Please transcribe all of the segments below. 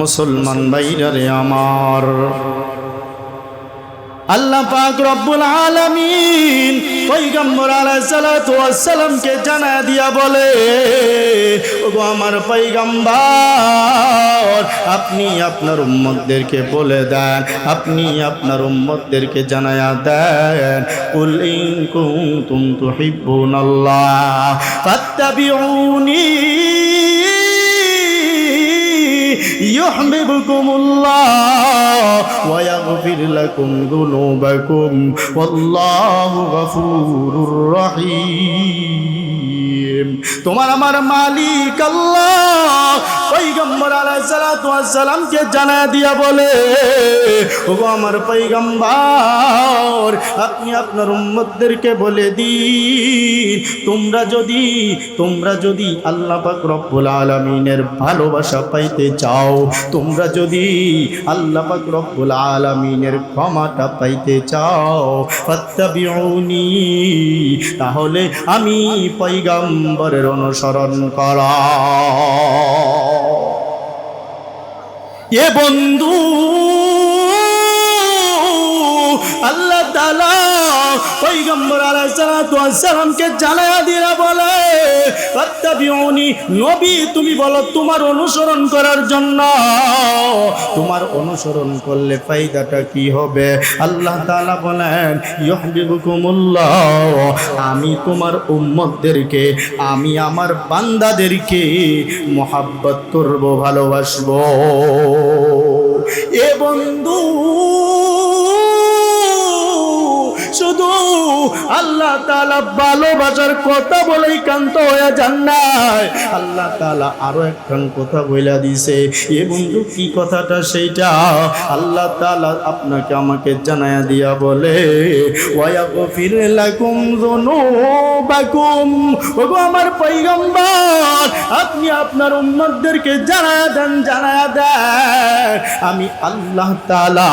মুসলমান বাইরে আমার। আল্লাহ পাক রব্বুল আলামিন পয়গম্বর আলাইহিস সালাতু ওয়াস সালামকে জানা দিয়া বলে, ওগো আমার পয়গম্বর, আপনি আপনার উম্মতদেরকে বলে দেন, আপনি আপনার উম্মতদেরকে জানায়া দেন, কুল ইন কুনতুম তুহিব্বুনাল্লাহ, ফাত্তাবিউনি يحببكم الله ويغفر لكم ذنوبكم والله غفور رحيم তোমার আমার মালিক আল্লাহ। পৈগম্বর আলাইসালামকে জানা দিয়া বলে ও আমার পৈগম্বর আপনি আপনার উম্মতদেরকে বলে দিন, তোমরা যদি তোমরা যদি আল্লাহ পাক রব্বুল আলামিনের ভালোবাসা পাইতে চাও, তোমরা যদি আল্লাহ পাক রব্বুল আলামিনের ক্ষমাটা পাইতে চাও তাহলে আমি পয়গম্বরের অনুসরণ করা। এ বন্ধু আল্লাহ তাআলা পয়গম্বর আলাইহিসসালামকে জানায়া দিয়া বলে ফাত্তাবিউনি নবী, তুমি বলো তোমার অনুসরণ করার জন্য। তোমার অনুসরণ করলে কি হবে? আল্লাহ বলেন আমি তোমার উম্মতদেরকে, আমি আমার বান্দাদেরকে মোহাব্বত করব, ভালোবাসবো। এ বন্ধু শুধু আল্লাহ তালা ভালোবাসার কথা বলেই কান্ত হয়ে যান নাই। আল্লাহ তালা আরও একখান কথা বইলা দিছে এ বন্ধু, কি কথাটা সেইটা? আল্লাহ তালা আপনাকে আমাকে জানায়া দিয়া বলে আমার পয়গম্বর, আপনি আপনার উম্মতদেরকে জানায়া দেন জানায়া দেন। আমি আল্লাহ তাআলা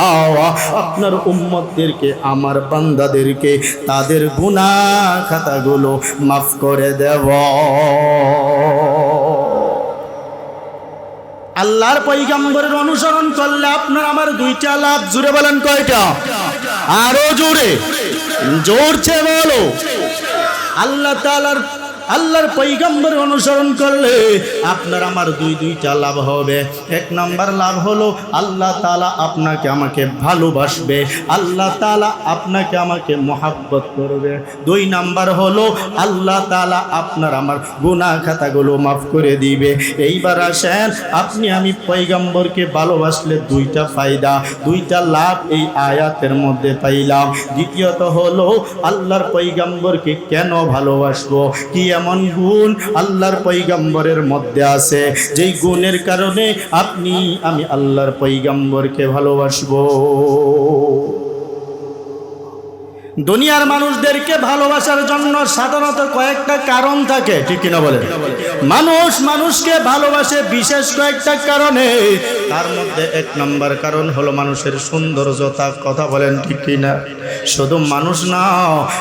আপনার উম্মতদেরকে, আমার বান্দাদেরকে তাদের গুণা খাতাগুলো মাফ করে দেব। আল্লাহর পৈগম্বরের অনুসরণ করলে আপনার আমার দুইটা লাভ জুড়ে বলেন কয়টা? আরও জোরে, জোরছে বলো। আল্লাহ তাআলার আল্লাহর পৈগম্বর অনুসরণ করলে আপনার আমার দুই দুইটা লাভ হবে। এক নাম্বার লাভ হলো আল্লাহ তালা আপনাকে আমাকে ভালোবাসবে, আল্লাহ তালা আপনাকে আমাকে মহাব্বত করবে। দুই নাম্বার হলো আল্লাহ তালা আপনার আমার গুণা খাতাগুলো মাফ করে দিবে। এইবার আসেন, আপনি আমি পৈগম্বরকে ভালোবাসলে দুইটা ফায়দা, দুইটা লাভ এই আয়াতের মধ্যে পাইলাম। দ্বিতীয়ত হলো আল্লাহর পৈগম্বরকে কেন ভালোবাসবো? কি এমন গুণ আল্লাহর পৈগম্বরের মধ্যে আছে। যেই গুণের কারণে আপনি আমি আল্লাহর পৈগম্বরকে ভালোবাসবো। দুনিয়ার মানুষদেরকে ভালোবাসার জন্য সাধারণত কয়েকটা কারণ থাকে, ঠিক কিনা বলে? মানুষ মানুষকে ভালোবাসে বিশেষ কয়েকটা কারণে। তার মধ্যে এক নম্বর কারণ হলো মানুষের সৌন্দর্যতা, কথা বলেন ঠিক কিনা? শুধু মানুষ না,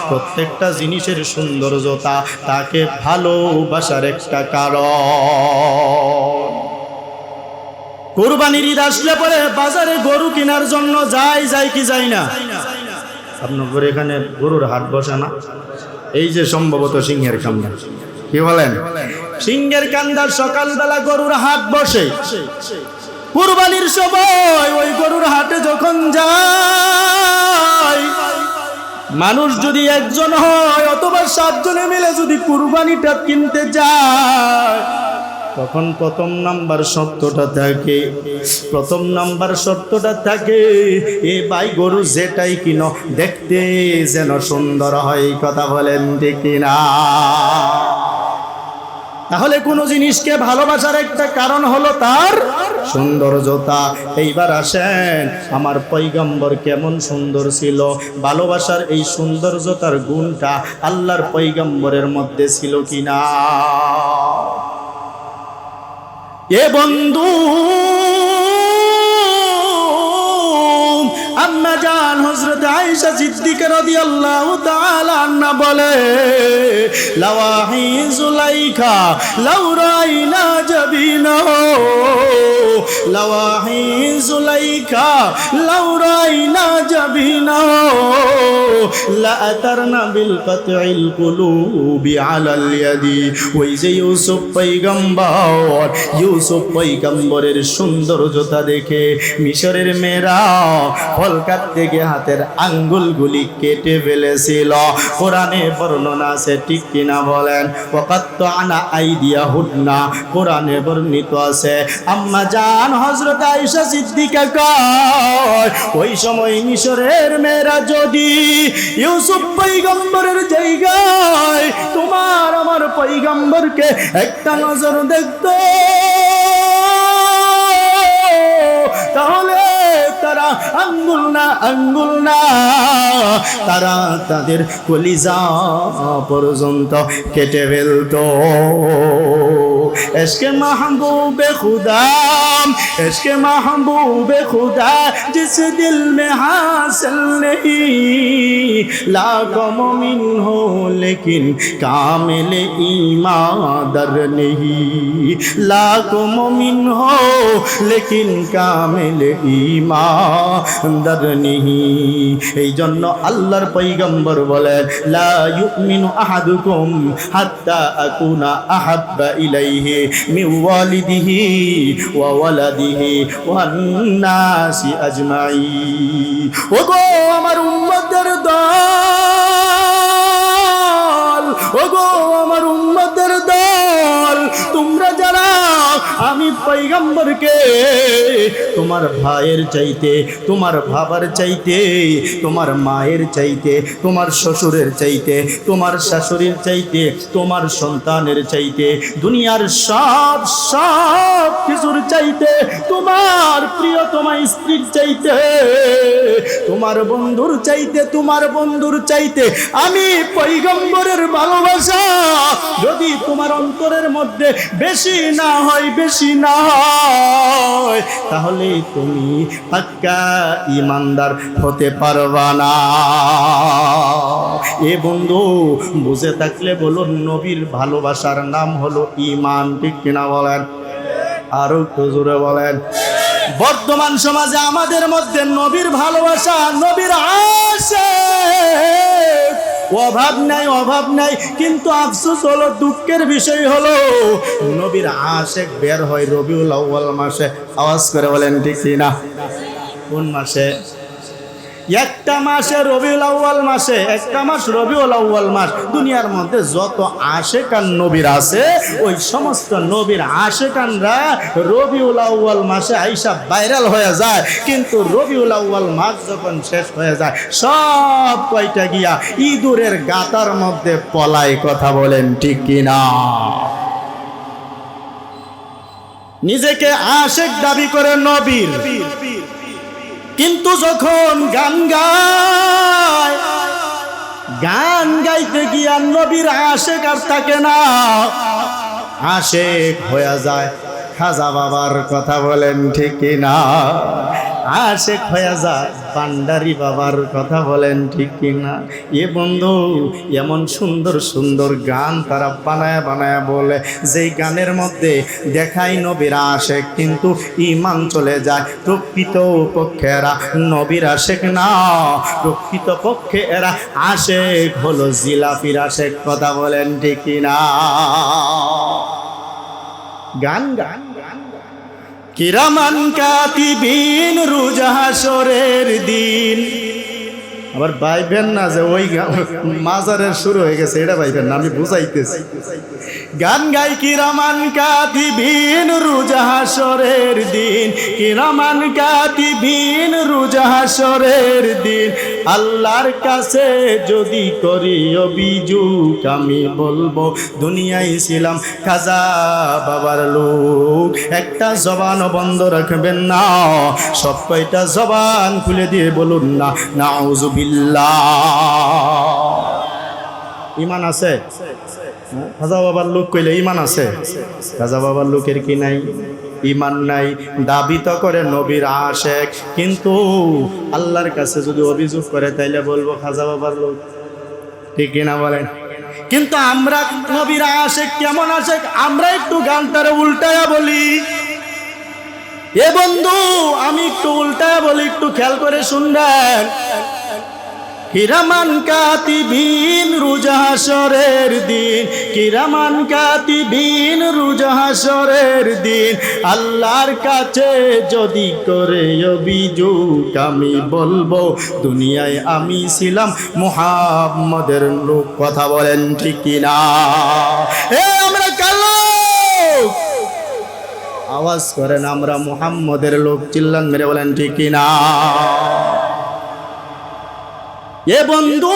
প্রত্যেকটা জিনিসের সৌন্দর্যতা তাকে ভালোবাসার একটা কারণ। কোরবানির ঈদ আসলে পরে বাজারে গরু কেনার জন্য যাই যাই কি যাই না? আপনার এখানে গরুর হাট বসে না। এই যে সম্ভবত সিংহের কান্দা। কি বলেন? সিংহের কান্দার সকালবেলা গরুর হাট বসে। কুরবানির সময় ওই গরুর হাটে যখন যায়, মানুষ যদি একজন হয় অথবা সাতজনে মিলে যদি কুরবানিটা কিনতে যায় তখন প্রথম নাম্বার শর্তটা থাকে, প্রথম নাম্বার শর্তটা থাকে, এ ভাই গরু যেটাই কিনো, দেখতে যেন সুন্দর হয়, কথা বলেন ঠিক না তাহলে কোনো জিনিসকে ভালোবাসার একটা কারণ হলো তার সৌন্দর্যতা। এইবার আসেন, আমার পৈগম্বর কেমন সুন্দর ছিল, ভালোবাসার এই সৌন্দর্যতার গুণটা আল্লাহর পৈগম্বরের মধ্যে ছিল কিনা? এ বন্ধু, আম্মা জান হজরত আয়েশা সিদ্দিকা রাদিয়াল্লাহু তাআলা আন্না বলে লাওয়াহি জুলাইখা লাউরাইনা জাবিনা লাওয়াহি জুলাইখা লাউরাইনা জাবিনা লা আতারনা বিল ওই যে ইউসুফ ইউসুফ দেখে মিশরের মেয়েরা ফল থেকে হাতের আঙ্গুলগুলি কেটে ফেলেছিল। কোরআনে বর্ণনা আছে, ঠিক কিনা বলেন? ওকাত্ত আনা আইডিয়া হুডনা কোরআনে বর্ণিত আছে, আম্মা জান হজরত আয়েশা সিদ্দিকা কয়, ওই সময় মিশরের মেয়েরা যদি ইউসুফ পৈগম্বরের জায়গায় তোমার আমার পৈগম্বরকে একটা নজর দেখতো, তাহলে তারা আঙ্গুল না আঙ্গুল না, তারা তাদের কলিজা পর্যন্ত কেটে ফেলতো। এসকে মাহবুবে খুদাম এসকে মাহবুবে খুদা জিস দিল में हासिल नहीं लाखों मोमिन हो लेकिन कामिल ईमानदार नहीं लाखों मोमिन हो लेकिन কামিল ঈমানদার নিহি এই জন্য আল্লাহর পয়গম্বর বলেন লা ইউমিনু আহাদুকুম হাত্তা আকুনা আহাব্বা ইলাইহি মিন ওয়ালিদিহি ওয়া ওয়ালাদিহি ওয়ান নাসি আজমাই ওগো আমার উম্মতের দল, ওগো আমার উম্মতের দল, তোমরা যারা আমি পৈগম্বরকে তোমার ভাইয়ের চাইতে, তোমার ভাবার চাইতে, তোমার মায়ের চাইতে, তোমার শ্বশুরের চাইতে, তোমার শাশুড়ির চাইতে, তোমার সন্তানের চাইতে, দুনিয়ার সব সব কিছুর চাইতে, তোমার প্রিয় তোমার স্ত্রীর চাইতে, তোমার বন্ধুর চাইতে, তোমার বন্ধুর চাইতে, আমি পৈগম্বরের ভালোবাসা যদি তোমার অন্তরের মধ্যে বেশি না হয় বেশি না হয় তাহলে তুমি পাক্কা ইমানদার হতে পারবা না। এ বন্ধু, বুঝে থাকলে বলুন, নবীর ভালোবাসার নাম হলো ইমান ঠিক কিনা বলেন? আরও একটু জোরে বলেন। বর্তমান সমাজে আমাদের মধ্যে নবীর ভালোবাসা, নবীর আশে। অভাব নাই অভাব নাই, কিন্তু আফসোস হলো, দুঃখের বিষয় হলো, নবীর আশেক বের হয় রবিউল আউ্বাল মাসে। আওয়াজ করে বলেন, ঠিক না কোন মাসে? একটা মাসে রবিউল আউ্বাল মাসে, একটা মাস রবিউল আউ্বাল মাস। দুনিয়ার মধ্যে যত আশেকান নবীর আছে, ওই সমস্ত নবীর আশেকানরা রবিউল আউ্বাল মাসে আইসা ভাইরাল হয়ে যায়। কিন্তু রবিউল আউ্বাল মাস যখন শেষ হয়ে যায়, সব কয়টা গিয়া ইঁদুরের গাতার মধ্যে পলাই কথা বলেন, ঠিক কিনা নিজেকে আশেক দাবি করে নবীর। কিন্তু যখন গান গায়, গান গাইতে গিয়া নবীর আশেক আর থাকে না। আশেক হয়ে যায়। খাজা বাবার কথা বলেন, ঠিক না? আশেক হয়ে যায় পান্ডারি বাবার কথা বলেন, ঠিক কিনা এ বন্ধু, এমন সুন্দর সুন্দর গান তারা বানায় বানায় বলে, যেই গানের মধ্যে দেখাই নবীরা আশেক কিন্তু ইমান চলে যায়। প্রকৃত পক্ষে এরা নবীর আশেক না, প্রকৃত পক্ষে এরা আশেক হলো জিলাপির আশেক কথা বলেন, ঠিক কিনা গান গান কিরামান কাতিবিন রুজাহাসরের দিন। আবার বাইবেন না যে ওই মাজারের শুরু হয়ে গেছে, এটা বাইবেন না, আমি বুঝাইতেছি। গান গাই কিরামান কাতিবিন রুজাহাসরের দিন। কিরামান কাতিবিন রুজাহাসরের দিন। আল্লাহর কাছে যদি করি অভিযোগ আমি বলব, দুনিয়ায় ছিলাম খাজা বাবার লোক। একটা জবান বন্ধ রাখবেন না, সব কয়টা জবান খুলে দিয়ে বলুন না নাউজুবিল্লাহ ইমান আছে? হ্যাঁ? খাজা বাবার লোক কইলে ইমান আছে? খাজা বাবার লোকের কি নাই? ইমান নাই। দাবি তো করে নবীর আশেক। কিন্তু আল্লাহর কাছে যদি অভিযোগ করে, তাইলে বলব খাজা বাবার লোক। ঠিক কিনা বলেন? কিন্তু আমরা নবীর আশেক কেমন আশেক? আমরা একটু গানটারে উল্টায়া বলি। এ বন্ধু, আমি একটু উল্টা বলি, একটু খেয়াল করে শুনবেন। কিরামান কাতিবিন রুজাহাসরের দিন, কিরামান কাতিবিন রুজাহাসরের দিন। আল্লাহর কাছে যদি করে অভিযোগ, আমি বলব, দুনিয়ায় আমি ছিলাম মুহাম্মদের লোক। কথা বলেন ঠিক কিনা? এ, আমরা আওয়াজ করেন, আমরা মুহাম্মদের লোক। চিল্লান মেরে বলেন ঠিক কিনা? এ বন্ধু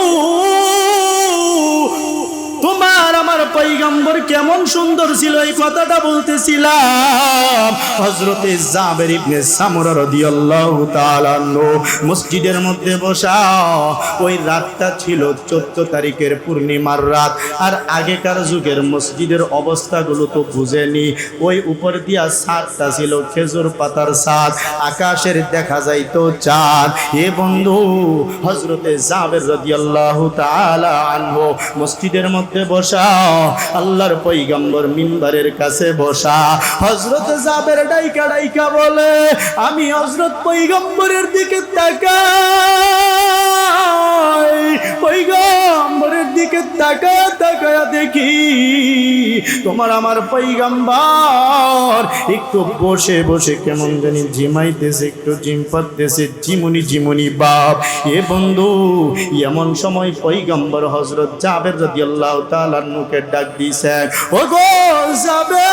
পৈগম্বর কেমন সুন্দর ছিল এই কথাটা বলতেছিলাম। হজরতে জাবের ইবনে সামরা রাদিয়াল্লাহু তাআলা মসজিদের মধ্যে বসা, ওই রাতটা ছিল চোদ্দ তারিখের পূর্ণিমার রাত। আর আগেকার যুগের মসজিদের অবস্থাগুলো তো বুঝেনি। ওই উপর দিয়া ছাদটা ছিল খেজুর পাতার ছাদ, আকাশের দেখা যাইতো চাঁদ। এ বন্ধু হজরতে জাবের রাদিয়াল্লাহু তাআলা আনহু মসজিদের মধ্যে বসা আল্লাহর পৈগম্বর মিম্বারের কাছে বসা হজরত জাবের ডাইকা ডাইকা বলে, আমি হজরত পৈগম্বরের দিকে তাকাই, পৈগম্বরের দিকে তাকা তাকায়া দেখি তোমার আমার পৈগম্বর একটু বসে বসে কেমন জানি ঝিমাইতেছে, একটু জিম পাতেছে জিমুনি জিমুনি বাপ। এ বন্ধু, এমন সময় পৈগম্বর হজরত জাবের যদি আল্লাহ তালার মুখে ডাক দিয়েছেন ও গো যাবে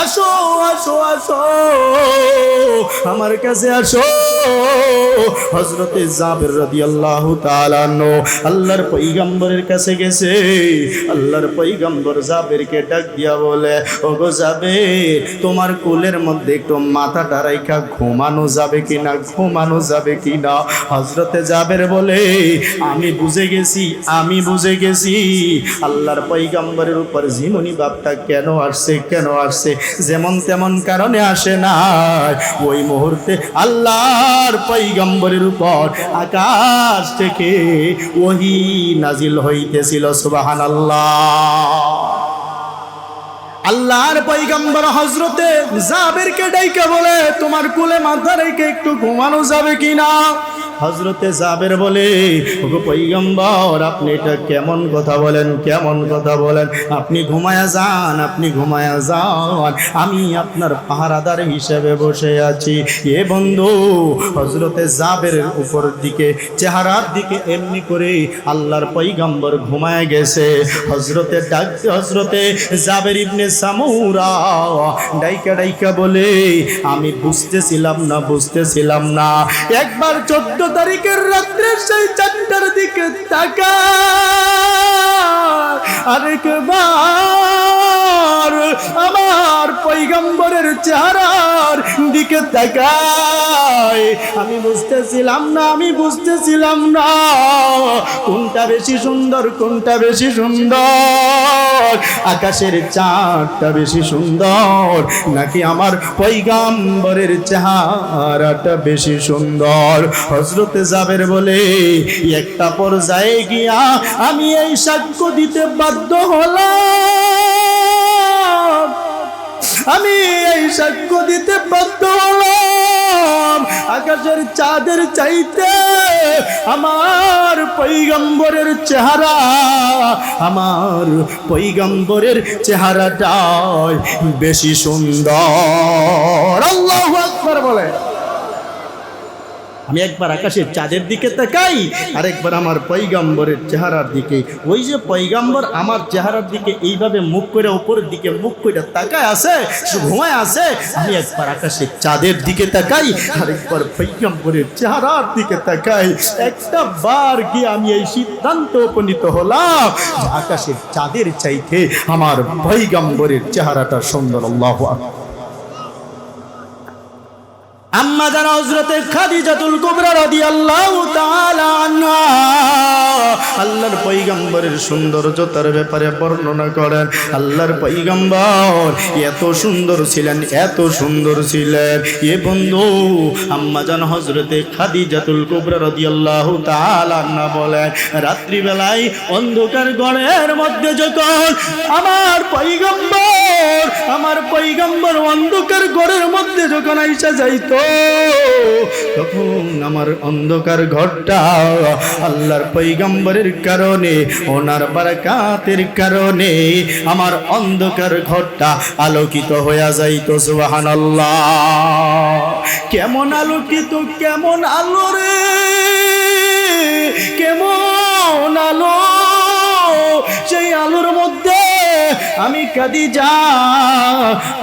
আসো আসো আসো। আমার কাছে আসো। হজরতে জাবের রাদি আল্লাহ তালানো আল্লাহর পৈগম্বরের কাছে গেছে। আল্লাহর পৈগম্বর জাবেরকে ডাক দিয়া বলে ও গো জাবের, তোমার কোলের মধ্যে একটু মাথাটা রাইখা, ঘুমানো যাবে কিনা, ঘুমানো যাবে কিনা? হজরতে জাবের বলে, আমি বুঝে গেছি, আমি বুঝে গেছি। আল্লাহর পৈগম্বরের উপর জিমনি বাপটা কেন আসছে কেন আসছে? যেমন তেমন কারণে আসে না ওই মুহূর্তে আল্লাহর পৈগম্বরের উপর আকাশ থেকে ওহি নাজিল হইতেছিল সুবাহান আল্লাহ আল্লাহর পৈগম্বর হজরতে জাবেরকে ডাইকে বলে, তোমার কুলে মাথা রেখে একটু ঘুমানো যাবে কিনা? হজরতে জাবের বলে পৈগম্বর আপনি এটা কেমন কথা বলেন, কেমন কথা বলেন? আপনি ঘুমায়া যান, আপনি ঘুমায়া যান। আমি আপনার পাহারাদার হিসেবে বসে আছি। এ বন্ধু হজরতে জাবের উপর দিকে, চেহারার দিকে এমনি করে আল্লাহর পৈগম্বর ঘুমায় গেছে। হজরতে ডাক হজরতে জাবের ইবনে সামুরা ডাইকা ডাইকা বলে, আমি বুঝতেছিলাম না বুঝতেছিলাম না। একবার চোদ্দ তারিখের রাত্রে সেই চারটার দিকে তাকা। আমার পৈগম্বরের চেহারার দিকে তাকায় আমি বুঝতেছিলাম না, আমি বুঝতেছিলাম না। কোনটা বেশি সুন্দর, কোনটা বেশি সুন্দর? আকাশের চাঁদটা বেশি সুন্দর, নাকি আমার পৈগম্বরের চেহারাটা বেশি সুন্দর? হজরতে যাবের বলে, একটা পর্যায়ে গিয়া আমি এই সাক্ষ্য দিতে বাধ্য হলাম। আমি এই সাক্ষ্য দিতে বাধ্য হলাম। আকাশের চাঁদের চাইতে আমার পৈগম্বরের চেহারা, আমার পৈগম্বরের চেহারাটাই বেশি সুন্দর। আল্লাহ আকবার বলে। আমি একবার আকাশের চাঁদের দিকে তাকাই আর একবার আমার পৈগম্বরের চেহারার দিকে ওই যে পৈগম্বর আমার চেহারার দিকে এইভাবে মুখ করে উপরের দিকে মুখ করে তাকায় আছে, ঘুমায় আছে, আমি একবার আকাশের চাঁদের দিকে তাকাই আর একবার পৈগম্বরের চেহারার দিকে তাকাই একটা বার গিয়ে আমি এই সিদ্ধান্ত উপনীত হলাম, আকাশের চাঁদের চাইতে আমার পৈগম্বরের চেহারাটা সুন্দর, আল্লাহ। আম্মা জানা হজরতে খাদিজাতুল কুবরা রাদিয়াল্লাহু তাআলা আনহা, আল্লাহর পয়গম্বরের সৌন্দর্যতার ব্যাপারে বর্ণনা করেন। আল্লাহর পয়গম্বর এত সুন্দর ছিলেন, এত সুন্দর ছিলেন। এ বন্ধু, আম্মা জান হজরতে খাদিজাতুল কুবরা রাদিয়াল্লাহু তাআলা আনহা বলেন, রাত্রিবেলায় অন্ধকার গড়ের মধ্যে যখন আমার পয়গম্বর আমার পয়গম্বর অন্ধকার গড়ের মধ্যে যখন আইসা যাইতো তখন আমার অন্ধকার ঘরটা আল্লাহর পৈগম্বরের কারণে, ওনার বারাকাতের কারণে আমার অন্ধকার ঘরটা আলোকিত হয়ে যাইতো, সুবহানাল্লাহ। কেমন আলোকিত, কেমন আলো রে? কেমন আমি কাদি যা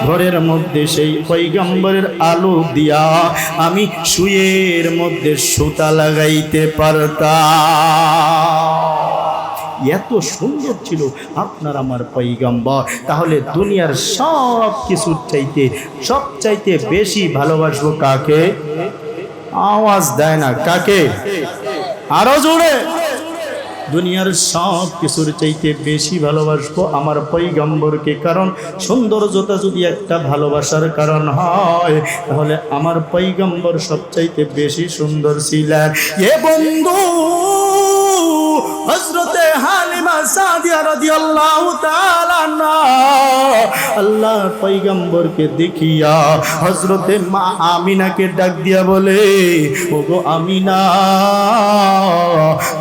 ঘরের মধ্যে সেই পৈগম্বরের আলো দিয়া আমি শুয়ের মধ্যে সুতা লাগাইতে পারতাম। এত সুন্দর ছিল আপনার আমার পৈগম্বর তাহলে দুনিয়ার সব কিছুর চাইতে, সব চাইতে বেশি ভালোবাসবো কাকে? আওয়াজ দেয় না, কাকে? আরও জোরে। দুনিয়ার সব কিছুর চাইতে বেশি ভালোবাসবো আমার পৈগম্বরকে কারণ সৌন্দর্যতা যদি একটা ভালোবাসার কারণ হয়, তাহলে আমার পৈগম্বর সবচাইতে বেশি সুন্দর ছিলেন। এ বন্ধু হজরতে হালিমা সাদিয়া রাদিয়াল্লাহু তাআলা না আল্লাহ পৈগম্বরকে দেখিয়া হজরতে মা আমিনাকে ডাক দিয়া বলে, ওগো আমিনা,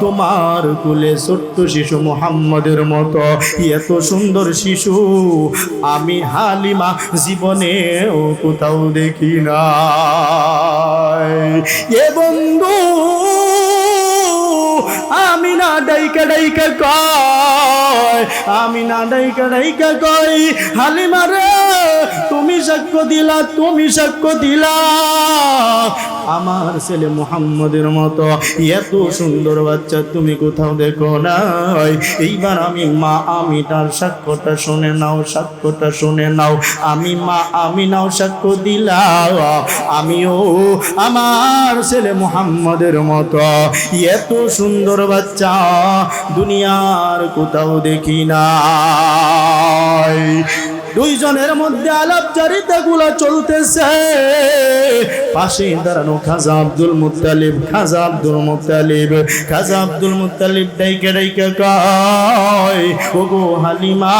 তোমার কুলে ছোট্ট শিশু মুহাম্মদের মতো এত সুন্দর শিশু আমি হালিমা জীবনেও কোথাও দেখি না এ বন্ধু আমি না ডাইকা ডাইকা কয় আমি না ডাইকা ডাইকা কয় হালিমা রে। সাক্ষ্য দিলা, তুমি সাক্ষ্য দিলা। আমার ছেলে মুহাম্মদের মতো, এত সুন্দর বাচ্চা তুমি কোথাও দেখো নাই। এইবার আমি মা আমি তার সাক্ষ্যটা শুনে নাও, সাক্ষ্যটা শুনে নাও। আমি মা আমি নাও সাক্ষ্য দিলাম আমিও আমার ছেলে মুহাম্মদের মতো, এত সুন্দর বাচ্চা দুনিয়ার কোথাও দেখি নাই। দুইজনের মধ্যে আলাপচারিতা গুলা চলতেছে। পাশে দাঁড়ানো খাজা আব্দুল মুতালিব খাজা আব্দুল মুতালিব খাজা আব্দুল মুতালিব ডাইকে ডাইকে কয়, ওগো হালিমা,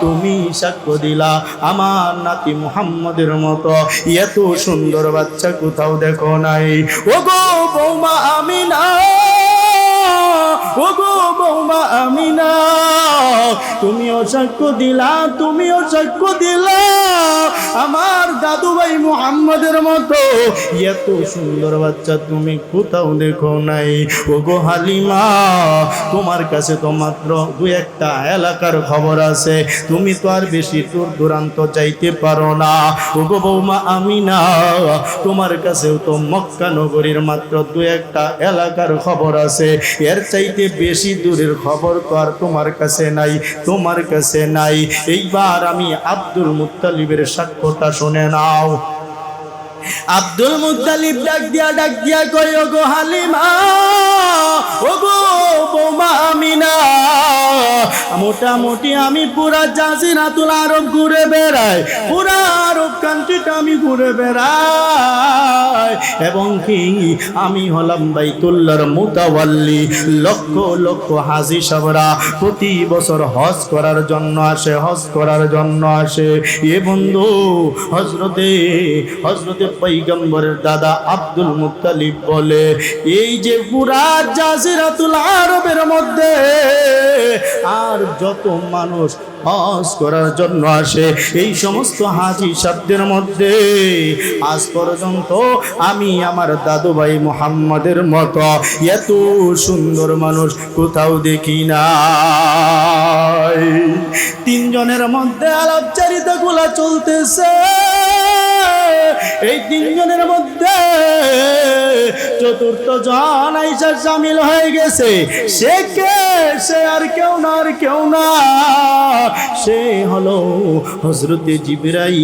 তুমি সাক্ষ্য দিলা আমার নাতি মুহাম্মদের মতো। এত সুন্দর বাচ্চা কোথাও দেখো নাই। ওগো বৌমা আমিনা, ওগো বৌমা আমিনা। তুমিও সাক্ষ্য দিলা, তুমিও সাক্ষ্য দিলা। আমার দাদু ভাই মুহাম্মদের মতো, এত সুন্দর বাচ্চা তুমি কোথাও দেখো নাই। ওগো হালিমা, তোমার কাছে তো মাত্র দু একটা এলাকার খবর আছে। তুমি তো আর বেশি দূর দূরান্ত যাইতে পারো না। ওগো বৌমা আমিনা, তোমার কাছেও তো মক্কা নগরীর মাত্র দু একটা এলাকার খবর আছে। এর চাইতে বেশি দূরের খবর তো আর তোমার কাছে নাই, তোমার কাছে নাই। এইবার আমি আব্দুল মুতালিবের সাক্ষ্যটা শুনে নাও। আব্দুল মুত্তালিব ডাক দিয়া ডাক দিয়া কই ওগো হালিমা বৌমা আমিনা, মোটামুটি আমি পুরা জাজিরাতুল আরব ঘুরে বেড়াই, পুরা আরব কান্ট্রিটা আমি ঘুরে বেড়াই, এবং কি আমি হলাম বাইতুল্লাহর মুতাওয়াল্লি, লক্ষ লক্ষ হাজি সাবরা প্রতি বছর হজ করার জন্য আসে, হজ করার জন্য আসে। এ বন্ধু হজরতে হজরতে পৈগম্বরের দাদা আব্দুল মুত্তালিব বলে, এই যে পুরা জাজিরাতুল আরবের মধ্যে আর যত মানুষ হজ করার জন্য আসে, এই সমস্ত হাজি শব্দের মধ্যে আজ পর্যন্ত আমি আমার দাদু ভাই মুহাম্মাদের মতো এত সুন্দর মানুষ কোথাও দেখি না তিনজনের মধ্যে আলাপচারিতা গুলা চলতেছে। এই তিনজনের মধ্যে চতুর্থ জন আইসা সামিল হয়ে গেছে। সে কে? সে আর কেউ না, আর কেউ না। সে হলো হজরতে জিবরাইল।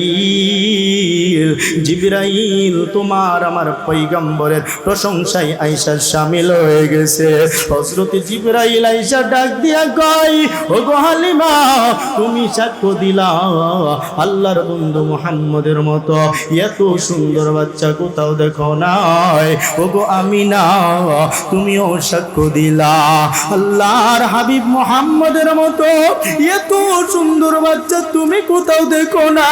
জিবরাইল তোমার আমার পৈগম্বরের প্রশংসায় আইসা সামিল হয়ে গেছে। হজরতে জিবরাইল আইসা ডাক দিয়া কয় ও গো হালিমা, তুমি সাক্ষ্য দিলা আল্লাহর বন্ধু মুহাম্মদের মতো। এত সুন্দর বাচ্চা কোথাও দেখো নাই। ও গো আমিনা, তুমিও সাক্ষ্য দিলা। আল্লাহর হাবিব মোহাম্মদের মতো, এত সুন্দর বাচ্চা তুমি কোথাও দেখো না।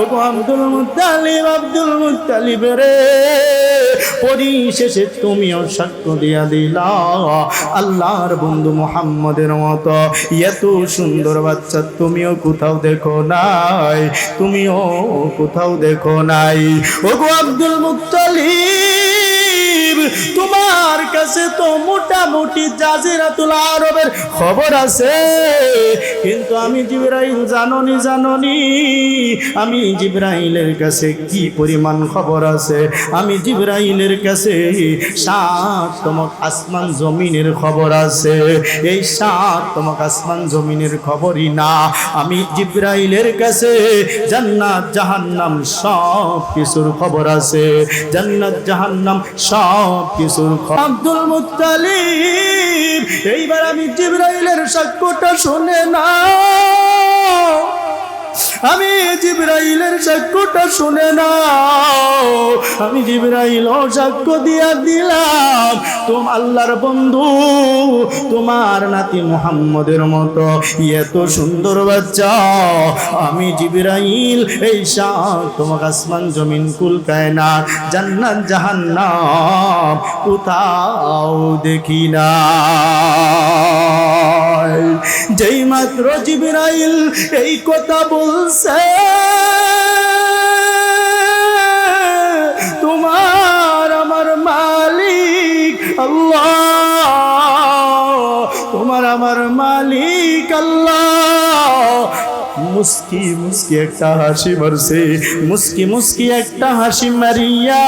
ও গো আব্দুল মুত্তালিব আব্দুল মুত্তালিব রে, পরিশেষে তুমিও সাক্ষ্য দিয়া দিলা। আল্লাহর বন্ধু মোহাম্মদের মতো, এত সুন্দর বাচ্চা তুমিও কোথাও দেখো নাই, তুমিও কোথাও দেখো নাই। ও গো আব্দুল মুত্তালিব তোমার কাছে তো মোটামুটি জাজিরাতুল আরবের খবর আছে। কিন্তু আমি জিব্রাইল জাননি জাননি। আমি জিব্রাইলের কাছে কি পরিমাণ খবর আছে? আমি জিব্রাইলের কাছে সাত তমক আসমান জমিনের খবর আছে। এই সাত তমক আসমান জমিনের খবরই না। আমি জিব্রাইলের কাছে জান্নাত, জাহান্নাম সব কিছুর খবর আছে। জান্নাত, জাহান্নাম সব আব্দুল মুত্তালিব এইবার আমি জিব্রাইলের সাক্ষ্যটা শুনে না আমি জিব্রাইলের সাক্ষ্যটা শুনে না আমি জিব্রাইল সাক্ষ্য দিয়া দিলাম। তোম আল্লাহর বন্ধু, তোমার নাতি মুহাম্মদের মতো। এত সুন্দর বাচ্চা। আমি জিব্রাইল, এই সাত তোমাকে আসমান জমিন কুল কায়না জান্নাত, জাহান্নাম কোথাও দেখি না। যেই মাত্র জিবরাইল এই কথা বলছে তোমার আমার মালিক আল্লাহ তোমার আমার মালিক আল্লাহ। মুস্কি মুস্কি একটা হাসি মারছে মুস্কি মুস্কি একটা হাসি মারিয়া।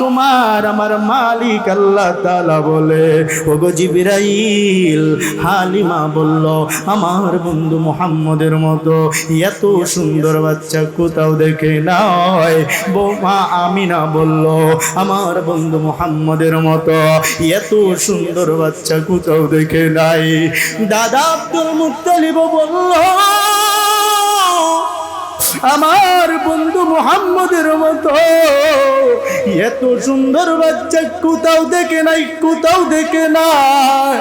তোমার আমার মালিক আল্লাহ তালা বলে, ওগো জিবিরাইল, হালিমা বলল, আমার বন্ধু মোহাম্মদের মতো এত সুন্দর বাচ্চা কোথাও দেখে নয় বৌমা আমিনা বলল, আমার বন্ধু মোহাম্মদের মতো এত সুন্দর বাচ্চা কোথাও দেখে নাই। দাদা আব্দুল মুত্তালিব বলল আমার বন্ধু মোহাম্মদের মতো। এত সুন্দর বাচ্চা কোথাও দেখে নাই, কোথাও দেখে নাই।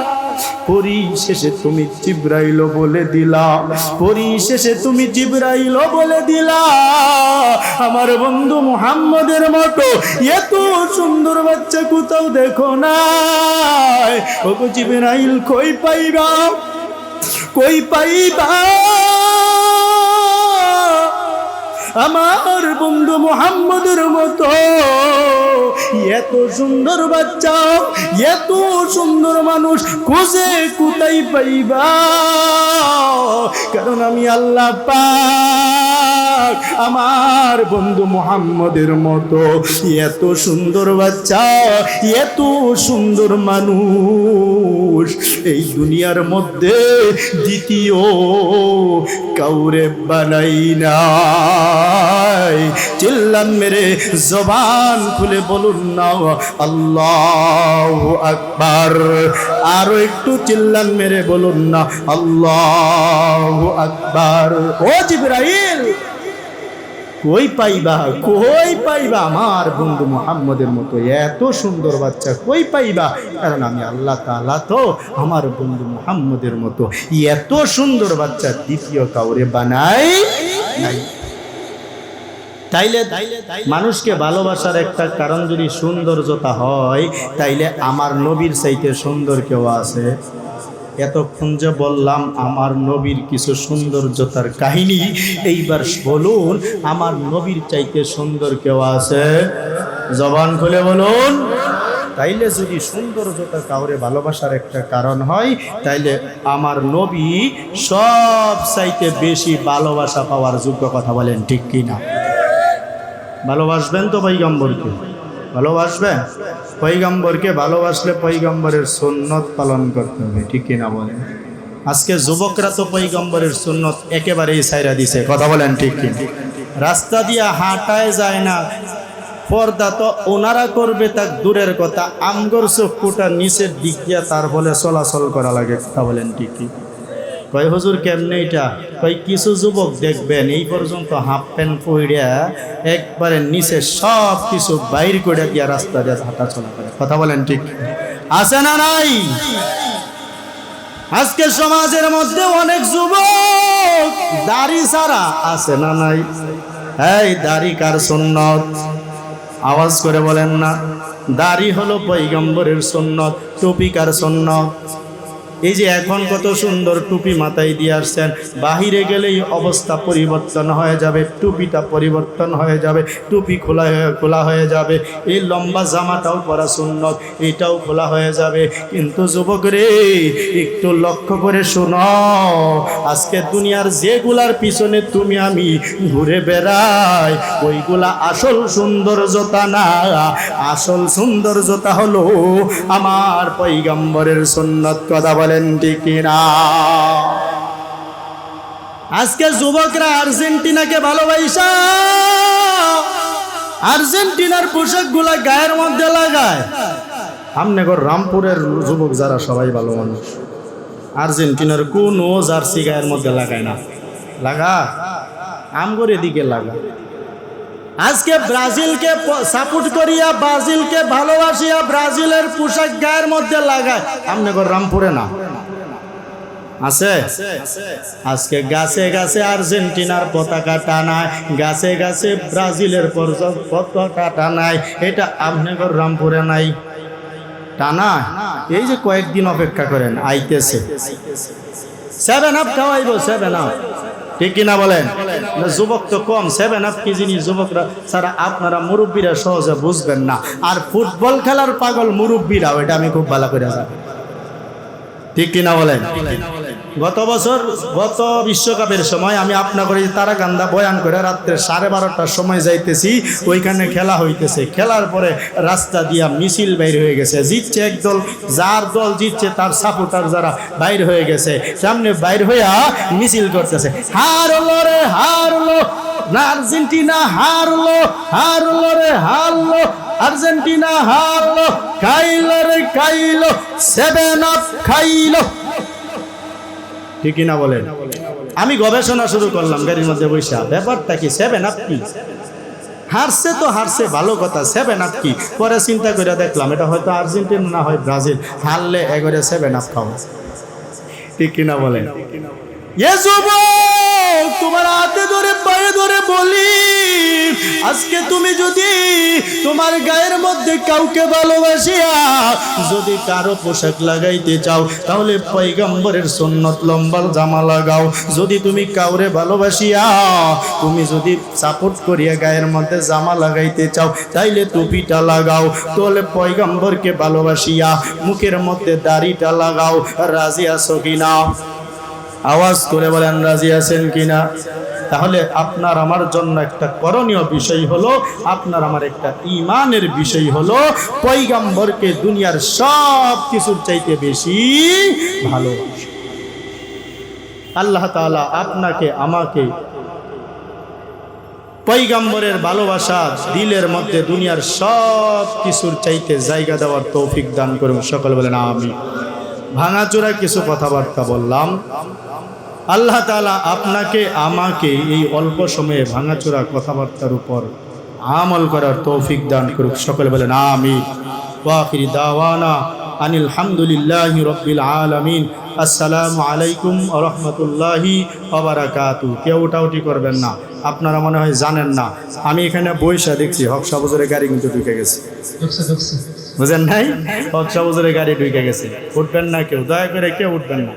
পরিশেষে তুমি জিব্রাইল বলে দিলা। পরিশেষে তুমি জিব্রাইল বলে দিলা। আমার বন্ধু মোহাম্মদের মতো এত সুন্দর বাচ্চা কোথাও দেখো নাই। ওগো জিব্রাইল, কই পাইবা? কই পাইবা? আমার বন্ধু মোহাম্মদের মতো। এত সুন্দর বাচ্চা, এত সুন্দর মানুষ খুঁজে কোথায় পাইবা? কারণ আমি আল্লাহ পাক। আমার বন্ধু মোহাম্মদের মতো, এত সুন্দর বাচ্চা, এত সুন্দর মানুষ। এই দুনিয়ার মধ্যে দ্বিতীয় কাউরে বানাই নাই। চিল্লান মেরে জবান খুলে বলুন না আল্লাহ আকবার। আরও একটু চিল্লান মেরে বলুন না, আল্লাহ আকবার। ও জিব্রাইল! কই পাইবা কই পাইবা? আমার বন্ধু মোহাম্মদের মতো এত সুন্দর বাচ্চা কই পাইবা? কারণ আমি আল্লাহ তাআলা তো আমার বন্ধু মোহাম্মদের মতো এত সুন্দর বাচ্চা দ্বিতীয় কাউরে বানাই নাই। তাইলে মানুষকে ভালোবাসার একটা কারণ যদি সৌন্দর্যতা হয়, তাইলে আমার নবীর চাইতে সুন্দর কেউ আছে? এতক্ষণ যে বললাম, আমার নবীর কিছু সৌন্দর্যতার কাহিনী, এইবার বলুন, আমার নবীর চাইতে সুন্দর কেউ আছে? জবান খুলে বলুন। তাইলে যদি সৌন্দর্যতা কাউরে ভালোবাসার একটা কারণ হয়, তাইলে আমার নবী সব চাইতে বেশি ভালোবাসা পাওয়ার যোগ্য কথা বলেন ঠিক কিনা? ভালোবাসবেন তো পৈগম্বরকে ভালোবাসবেন পৈগম্বরকে ভালোবাসলে পৈগম্বরের সুন্নত পালন করতে হবে, ঠিক কিনা বলেন? আজকে যুবকরা তো পৈগম্বরের সুন্নত একেবারেই সাইরা দিছে, কথা বলেন ঠিক কিনা? রাস্তা দিয়া হাঁটায় যায় না, পর্দা তো ওনারা করবে তার দূরের কথা, আমগর চক্ষুটা নিচের দিক দিয়া তার বলে চলাচল করা লাগে, কথা বলেন ঠিকই কয়, হুজুর কেমনে এটা? কয় কিছু যুবক দেখবেন, এই পর্যন্ত হাফ প্যান্ট পইড়া একবারে নিচে সব কিছু বাইর করে দিয়া রাস্তা দিয়ে হাঁটা চলা করে। কথা বলেন ঠিক? আছে না নাই? আজকে সমাজের মধ্যে অনেক যুবক দাড়ি ছাড়া আছে না নাই? এই দাড়ি কার সুন্নত? আওয়াজ করে বলেন না। দাড়ি হলো পৈগম্বরের সুন্নত, টুপি কার সুন্নত? এই যে এখন কত সুন্দর টুপি মাথায় দিয়ে আসছেন, বাহিরে গেলেই অবস্থা পরিবর্তন হয়ে যাবে, টুপিটা পরিবর্তন হয়ে যাবে, টুপি খোলা খোলা হয়ে যাবে, এই লম্বা জামাটাও পরা সুন্নত, এটাও খোলা হয়ে যাবে। কিন্তু যুবক রে, একটু লক্ষ্য করে শোনো, আজকে দুনিয়ার যেগুলার পিছনে তুমি আমি ঘুরে বেড়াই, ওইগুলা আসল সৌন্দর্যতা না, আসল সৌন্দর্যতা হলো আমার পৈগম্বরের সুন্নত, কথা বলেন, ঠিক না। আজকে যুবকরা আর্জেন্টিনাকে ভালোবাসা। আর্জেন্টিনার পোশাকগুলা গায়ের মধ্যে লাগায়। আমনগর রামপুরের যুবক যারা সবাই ভালো মানুষ। আর্জেন্টিনার কোনো জার্সি গায়ের মধ্যে লাগায় না। লাগা? আমগর এদিকে লাগা। আজকে ব্রাজিলকে সাপোর্ট করিয়া, ব্রাজিলকে ভালোবাসিয়া, ব্রাজিলের পোশাক গায়ের মধ্যে লাগায়। আমনগর রামপুরে না। আছে? আজকে গাছে গাছে আর্জেন্টিনার পতাকা টানায়, গাছে গাছে ব্রাজিলের পতাকা টানায়। এটা আমনগর রামপুরে নাই। টানা এই যে কয়েকদিন অপেক্ষা করেন, আইতেছে। সেভেন আপ খাওয়াইব সেভেন আপ ঠিক কিনা বলেন? যুবক তো কম সেভেন আপ কি জিনিস যুবকরা, ছাড়া আপনারা মুরব্বীরা সহজে বুঝবেন না। আর ফুটবল খেলার পাগল মুরব্বীরা এটা আমি খুব ভালো করে যাব ঠিক কিনা বলেন? গত বছর, গত বিশ্বকাপের সময় আমি আপনাদের তারা গান্দা বয়ান করে রাত্রে সাড়ে বারোটার সময় যাইতেছি, ওইখানে খেলা হইতেছে। খেলার পরে রাস্তা দিয়া মিছিল বাইর হয়ে গেছে। জিতছে একদল যার দল জিতছে তার সাপোর্টার যারা বাইর হয়ে গেছে। সামনে বাইর হইয়া মিছিল করতেছে। হারলো রে, হারলো। না আর্জেন্টিনা হারলো হারলো রে, হারলো। আর্জেন্টিনা হারলো, খাইলো রে, খাইলো। সেভেন আপ খাইলো। ঠিকই না বলেন? আমি গবেষণা শুরু করলাম, গাড়ির মধ্যে বৈশা ব্যাপারটা কি সেভেন আপ কি? হারছে তো হারছে, ভালো কথা সেভেন আপ কি? পরে চিন্তা করে দেখলাম, এটা হয়তো আর্জেন্টিনা না হয় ব্রাজিল। হারলে এগরে সেভেন আপ খাওয়া ঠিক কিনা বলেন? ইয়ে তোমার হাতে ধরে, পায়ে ধরে বলি, আজকে তুমি যদি তোমার গায়ের মধ্যে কাউকে ভালোবাসিয়া যদি কারও পোশাক লাগাইতে চাও, তাহলে পৈগম্বরের সুন্নত লম্বা জামা লাগাও। যদি তুমি কাউরে ভালোবাসিয়া, তুমি যদি সাপোর্ট করিয়া গায়ের মধ্যে জামা লাগাইতে চাও, তাইলে টুপিটা লাগাও। তাহলে পৈগম্বরকে ভালোবাসিয়া, মুখের মধ্যে দাড়িটা লাগাও। রাজি আছো কিনা? আওয়াজ করে বলেন, রাজি আছেন কিনা? তাহলে আপনার আমার জন্য একটা করণীয় বিষয় হলো, আপনার আমার একটা ইমানের বিষয় হলো পৈগাম্বরকে দুনিয়ার সব কিছুর চাইতে বেশি ভালোবাসে। আল্লাহ তাআলা আপনাকে, আমাকে পৈগাম্বরের ভালোবাসা দিলের মধ্যে দুনিয়ার সব কিছুর চাইতে জায়গা দেওয়ার তৌফিক দান করুন। সকল বলেন আমি ভাঙাচোরা কিছু কথাবার্তা বললাম। আল্লাহ তাআলা আপনাকে আমাকে এই অল্প সময়ে ভাঙাচোরা কথাবার্তার উপর আমল করার তৌফিক দান করুক। সকলে বলেন আমি ওয়াখির দাওয়ানা আনিল হামদুলিল্লাহি রব্বিল আলামিন। আসসালামু আলাইকুম রাহমাতুল্লাহি ওয়া বারাকাতু। কেউ উঠাউটি করবেন না আপনারা মনে হয় জানেন না। আমি এখানে বৈশা দেখছি হক সাবজের গাড়ি কিন্তু ঢুকে গেছে। বুঝেন নাই? হক সাবজের গাড়ি ঢুকে গেছে। উঠবেন না কেউ দয়া করে কেউ উঠবেন না।